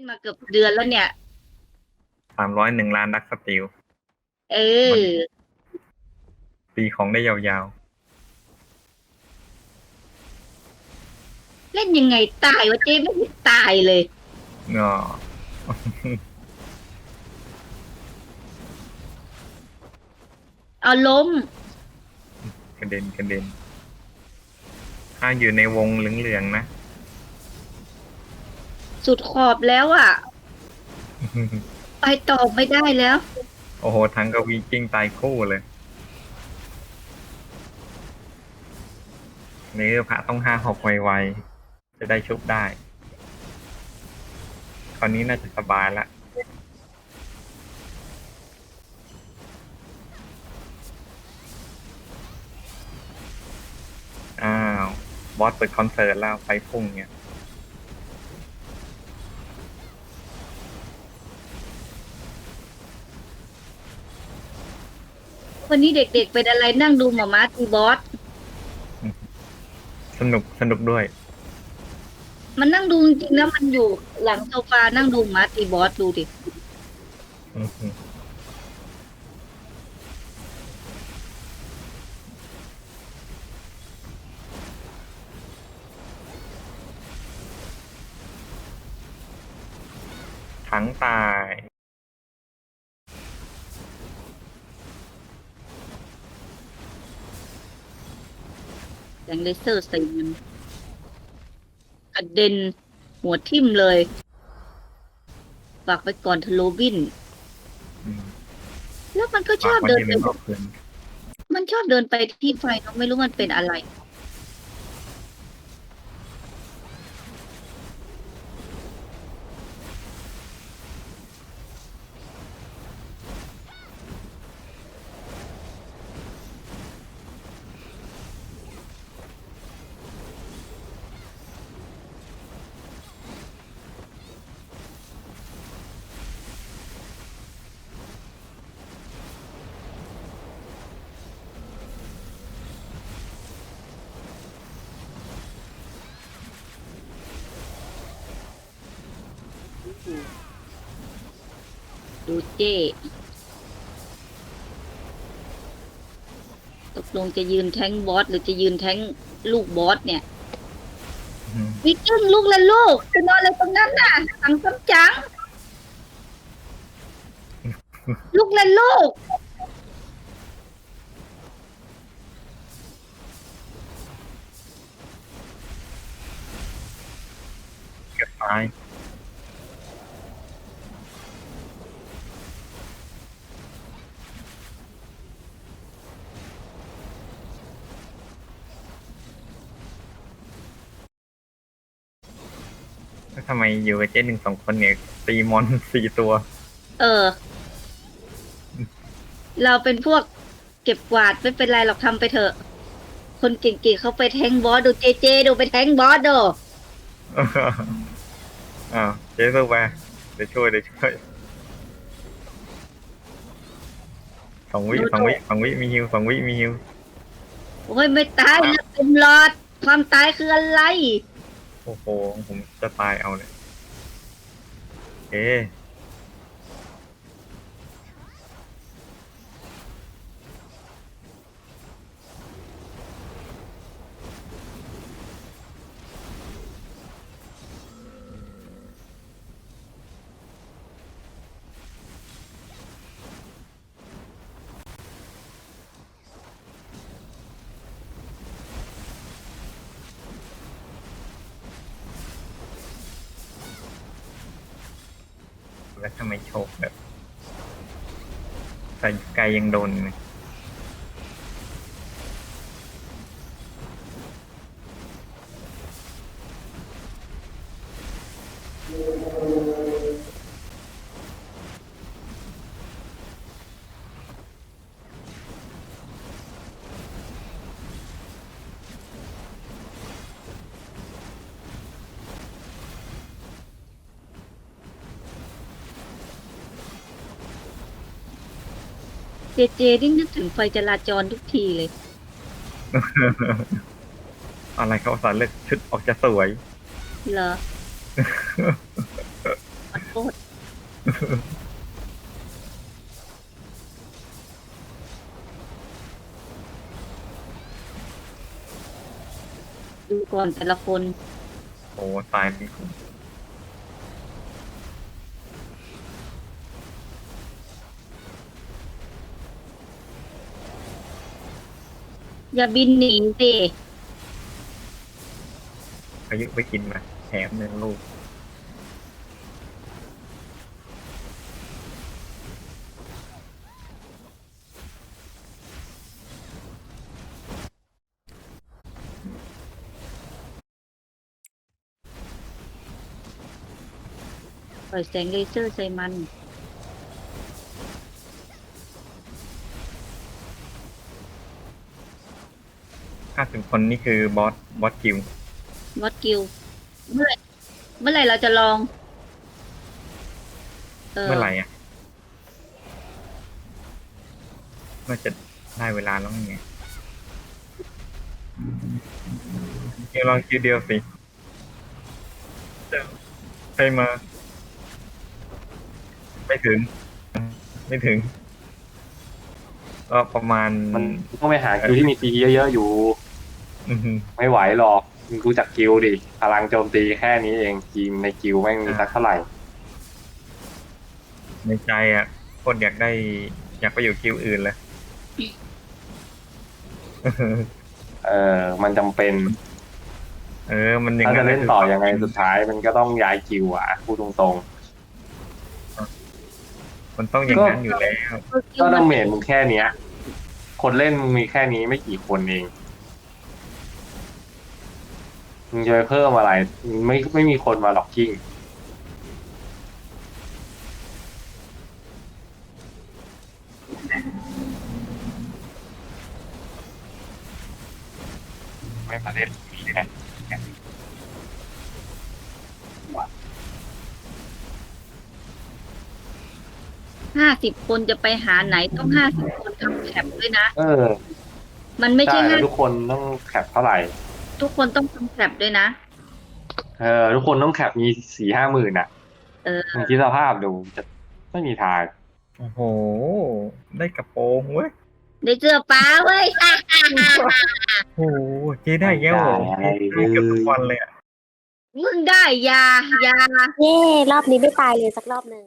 นมาเกือบเดือนแล้วเนี่ย สามร้อยหนึ่งล้านดักสติลเออ ตีของได้ยาวเล่นยังไงตายวะเจ๊ไม่เห็นตายเลยๆงอเอาล้ม กระเด็นกระเด็น ถ้าอยู่ในวงเหลืองๆนะ สุดขอบแล้วอะ ไปต่อไม่ได้แล้ว โอ้โหทั้งกวีกิ้งตายคู่เลยนี่พระต้องห้าหกไวๆ จะได้ชุบได้ คราวนี้น่าจะสบายละอ้าว บอสเปิดคอนเสิร์ตแล้วไฟพุ่งเนี่ย วันนี้เด็กๆเป็นอะไรนั่งดูหมามาตีบอส สนุกสนุกด้วย มันนั่งดูจริงๆนะมันอยู่หลังโซฟานั่งดูหมาตีบอสดูดิ อือหือทั้งตาย งเลเซอร์ใส่มันกระเด็นหัวทิ่มเลย ฝากไปก่อนเทอะโลบิน อืมแล้วมันก็ชฝาอกบไว้เดินที่ไปเล่นออกคืนมันชอบเดินไปที่ไฟเนอะไม่รู้มันเป็นอะไร ดูเจ้ตกลงจะยืนแท้งบอสหรือจะยืนแท้งลูกบอสเนี่ยอืมวิกกิ้งลูกและลูกไปนอนอะไรตรงนั้นน่ะสังซ้ำจัง ลูกและลูกเก็บตา แล้วทำไมอยู่กับเจ๊หนึ่งสองคนเนี่ยตีมอนสี่ตัว เออ เราเป็นพวกเก็บกวาดไม่เป็นไรหรอกทำไปเถอะ คนเก่งๆเขาไปแทงบอสดูเจเจดูไปแทงบอสดูอ้าวเจ๊สู้ไปเดี๋ยวช่วยเดี๋ยวช่วยสองวิสองวิสองวิมีฮิวสองวิมีฮิวโอ้ยไม่ตายแล้วเต็มหลอด ความตายคืออะไร โอ้โหผมจะตายเอาเลยเอ๊ แล้วทำไมโชคแบบใส่ไกลยังโดน จเจนี่นึกถึงไฟจราจรทุกทีเลย อะไรเขาสารเลือกชุดออกจะสวย เหรอษดูก่อนแต่ละคน โอ้ตายนี่ อย่าบินหนีสิอายุไปกินมาแถมหนึ่งลูกปล่อยแสงเลเซอร์ใส่มันาสิบคนนี่คือบอสบอสกิววัดกิวเมื่อไหร่เมื่อไหร่เราจะลอง เออเมื่อไหร่อะเมื่อจะได้เวลาแล้วไงเดี๋ยวลองคิวเดียวสิใครมา ไม่ถึง ไม่ถึง ก็ประมาณ มันต้องไปหาคิวที่มีตีเยอะๆอยู่ อือหือไม่ไหวหรอกมึงรู้จักกิลดิพลังโจมตีแค่นี้เองทีมในกิลแม่งมีสักเท่าไหร่ ในใจอะโคนอยากได้ อยากไปอยู่คิวอื่นเลย เออ มันจำเป็น เออ มันยังถ้าจะเล่นต่อยังไงสุสุดท้าย มันก็ต้องย้ายกิลอะพูดตรงมันต้องอย่างนั้นอยู่แล้ว ๆ ก็ดาเมจมึงแค่เนี้ย คนเล่นมึงมีแค่นี้ไม่กี่คนเอง มึงจะไปเพิ่มอะไรมึงไม่ไม่มีคนมาหลอกกิ้งไม่มาเล่นมีแค่ห้าสิบคนจะไปหาไหนต้องห้าสิบคนทำแคปด้วยนะ เออ มันไม่ใช่ใช่แล้ห้าวทุกคนต้องแคปเท่าไหร่ ทุกคนต้องทำแคปด้วยนะ เออ ทุกคนต้องแคปมีสี่ห้าหมื่นอะเออ มึงคิดสภาพดูจะไม่มีทาง โอ้โห ได้กระโปรงเว้ย ได้เสื้อป้าเว้ย โอ้โหเจ๊ได้แก้วเหรอได้เจ๊เกือบทุกวันเลยอะมึงได้ยายา เย่รอบนี้ไม่ตายเลยสักรอบหนึ่ง